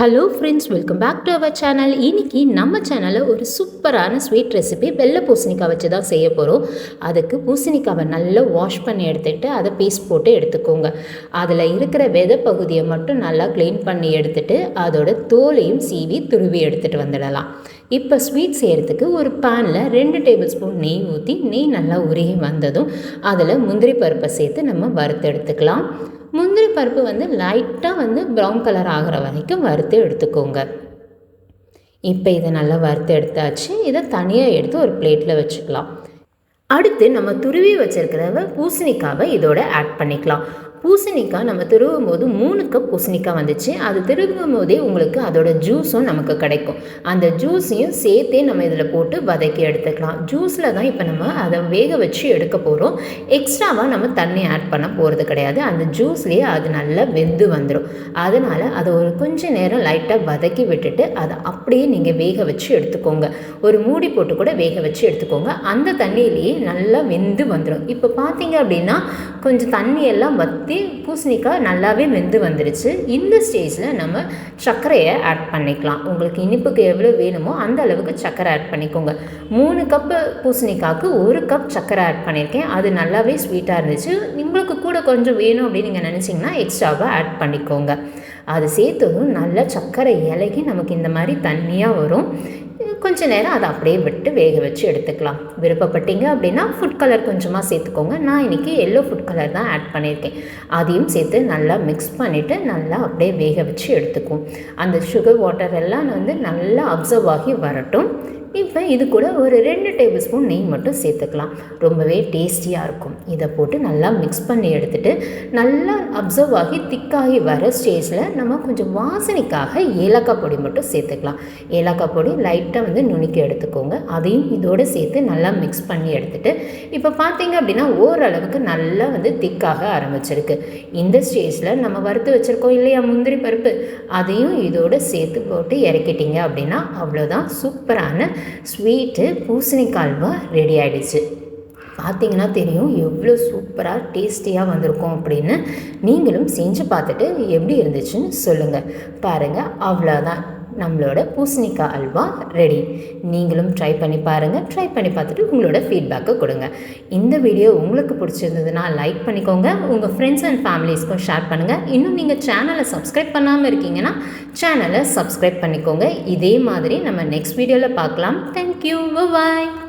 Hello friends welcome back to our channel இன்றைக்கி நம்ம சேனலில் ஒரு சூப்பரான ஸ்வீட் ரெசிபி வெள்ளை பூசணிக்காய் வச்சு தான் செய்ய போகிறோம் அதுக்கு பூசணிக்காவை நல்லா வாஷ் பண்ணி எடுத்துகிட்டு அதை பீஸ் போட்டு எடுத்துக்கோங்க. அதில் இருக்கிற விதை பகுதியை மட்டும் நல்லா க்ளீன் பண்ணி எடுத்துகிட்டு அதோட தோலையும் சீவி துருவி எடுத்துகிட்டு வந்துடலாம். இப்போ ஸ்வீட் செய்கிறதுக்கு ஒரு பேனில் ரெண்டு டேபிள் ஸ்பூன் நெய் ஊற்றி நெய் நல்லா உருகி வந்ததும் அதில் முந்திரி பருப்பை சேர்த்து நம்ம வறுத்து எடுத்துக்கலாம். முந்திரி பருப்பு வந்து லைட்டாக வந்து ப்ரௌன் கலர் ஆகிற வரைக்கும் வறுத்து எடுத்துக்கோங்க. இப்போ இதை நல்லா வறுத்து எடுத்தாச்சு. இதை தனியாக எடுத்து ஒரு பிளேட்டில் வச்சுக்கலாம். அடுத்து நம்ம துருவி வச்சுருக்கிறத பூசணிக்காவை இதோட ஆட் பண்ணிக்கலாம். பூசணிக்காய் நம்ம திருவும் போது மூணு கப் பூசணிக்காய் வந்துச்சு. அது திருவும் போதே உங்களுக்கு அதோட ஜூஸும் நமக்கு கிடைக்கும். அந்த ஜூஸையும் சேர்த்தே நம்ம இதில் போட்டு வதக்கி எடுத்துக்கலாம். ஜூஸில் தான் இப்போ நம்ம அதை வேக வச்சு எடுக்க போகிறோம் எக்ஸ்ட்ராவாக நம்ம தண்ணி ஆட் பண்ண போகிறது கிடையாது. அந்த ஜூஸ்லேயே அது நல்லா வெந்து வந்துடும் அதனால் அதை ஒரு கொஞ்சம் நேரம் லைட்டாக வதக்கி விட்டுட்டு அதை அப்படியே நீங்கள் வேக வச்சு எடுத்துக்கோங்க. ஒரு மூடி போட்டு கூட வேக வச்சு எடுத்துக்கோங்க. அந்த தண்ணியிலேயே நல்லா வெந்து வந்துடும் இப்போ பார்த்தீங்க அப்படின்னா கொஞ்சம் தண்ணியெல்லாம் வத் ஊற்றி பூசணிக்காய் நல்லாவே வெந்து வந்துடுச்சு இந்த ஸ்டேஜில் நம்ம சர்க்கரையை ஆட் பண்ணிக்கலாம். உங்களுக்கு இனிப்புக்கு எவ்வளோ வேணுமோ அந்த அளவுக்கு சர்க்கரை ஆட் பண்ணிக்கோங்க. மூணு கப்பு பூசணிக்காய்க்கு ஒரு கப் சர்க்கரை ஆட் பண்ணியிருக்கேன். அது நல்லாவே ஸ்வீட்டாக இருந்துச்சு. உங்களுக்கு கூட கொஞ்சம் வேணும் அப்படின்னு நீங்கள் நினச்சிங்கன்னா எக்ஸ்ட்ராவாக ஆட் பண்ணிக்கோங்க. அது சேர்த்ததும் நல்லா சர்க்கரை இலகி நமக்கு இந்த மாதிரி தண்ணியாக வரும். கொஞ்ச நேரம் அதை அப்படியே விட்டு வேக வச்சு எடுத்துக்கலாம். விருப்பப்பட்டீங்க அப்படின்னா ஃபுட் கலர் கொஞ்சமாக சேர்த்துக்கோங்க. நான் இன்றைக்கி எல்லோ ஃபுட் கலர் தான் ஆட் பண்ணியிருக்கேன். அதையும் சேர்த்து நல்லா மிக்ஸ் பண்ணிவிட்டு நல்லா அப்படியே வேக வச்சு எடுத்துக்குவோம். அந்த சுகர் வாட்டர் எல்லாம் வந்து நல்லா அப்சர்வ் ஆகி வரட்டும். இப்போ இது கூட ஒரு ரெண்டு டேபிள் ஸ்பூன் நெய் மட்டும் சேர்த்துக்கலாம். ரொம்பவே டேஸ்டியாக இருக்கும். இதை போட்டு நல்லா மிக்ஸ் பண்ணி எடுத்துகிட்டு நல்லா அப்சர்வ் ஆகி திக்காகி வர ஸ்டேஜில் நம்ம கொஞ்சம் வாசனைக்காக ஏலக்காய் பொடி மட்டும் சேர்த்துக்கலாம். ஏலக்காய் பொடி லைட்டாக வந்து நுணுக்கி எடுத்துக்கோங்க. அதையும் இதோடு சேர்த்து நல்லா மிக்ஸ் பண்ணி எடுத்துகிட்டு இப்போ பார்த்தீங்க அப்படின்னா ஓரளவுக்கு நல்லா வந்து திக்காக ஆரம்பிச்சிருக்கு. இந்த ஸ்டேஜில் நம்ம வறுத்து வச்சுருக்கோம் இல்லையா முந்திரி பருப்பு? அதையும் இதோடு சேர்த்து போட்டு இறக்கிட்டீங்க அப்படின்னா அவ்வளோதான் சூப்பரான ஸ்வீட்டு பூசணிக்காய் அல்வா ரெடி ஆகிடுச்சு பார்த்தீங்கன்னா தெரியும் எவ்வளோ சூப்பராக டேஸ்டியாக வந்திருக்கும் அப்படின்னு. நீங்களும் செஞ்சு பார்த்துட்டு எப்படி இருந்துச்சுன்னு சொல்லுங்கள் பாருங்கள் அவ்வளோதான் நம்மளோட பூசணிக்காய் அல்வா ரெடி நீங்களும் ட்ரை பண்ணி பாருங்கள் ட்ரை பண்ணி பார்த்துட்டு உங்களோட ஃபீட்பேக்கை கொடுங்க. இந்த வீடியோ உங்களுக்கு பிடிச்சிருந்ததுன்னா லைக் பண்ணிக்கோங்க. உங்கள் ஃப்ரெண்ட்ஸ் அண்ட் ஃபேமிலிஸ்க்கும் ஷேர் பண்ணுங்கள் இன்னும் நீங்கள் சேனலை சப்ஸ்கிரைப் பண்ணாமல் இருக்கீங்கன்னா சேனலை சப்ஸ்கிரைப் பண்ணிக்கோங்க. இதே மாதிரி நம்ம நெக்ஸ்ட் வீடியோவில் பார்க்கலாம். Thank you bye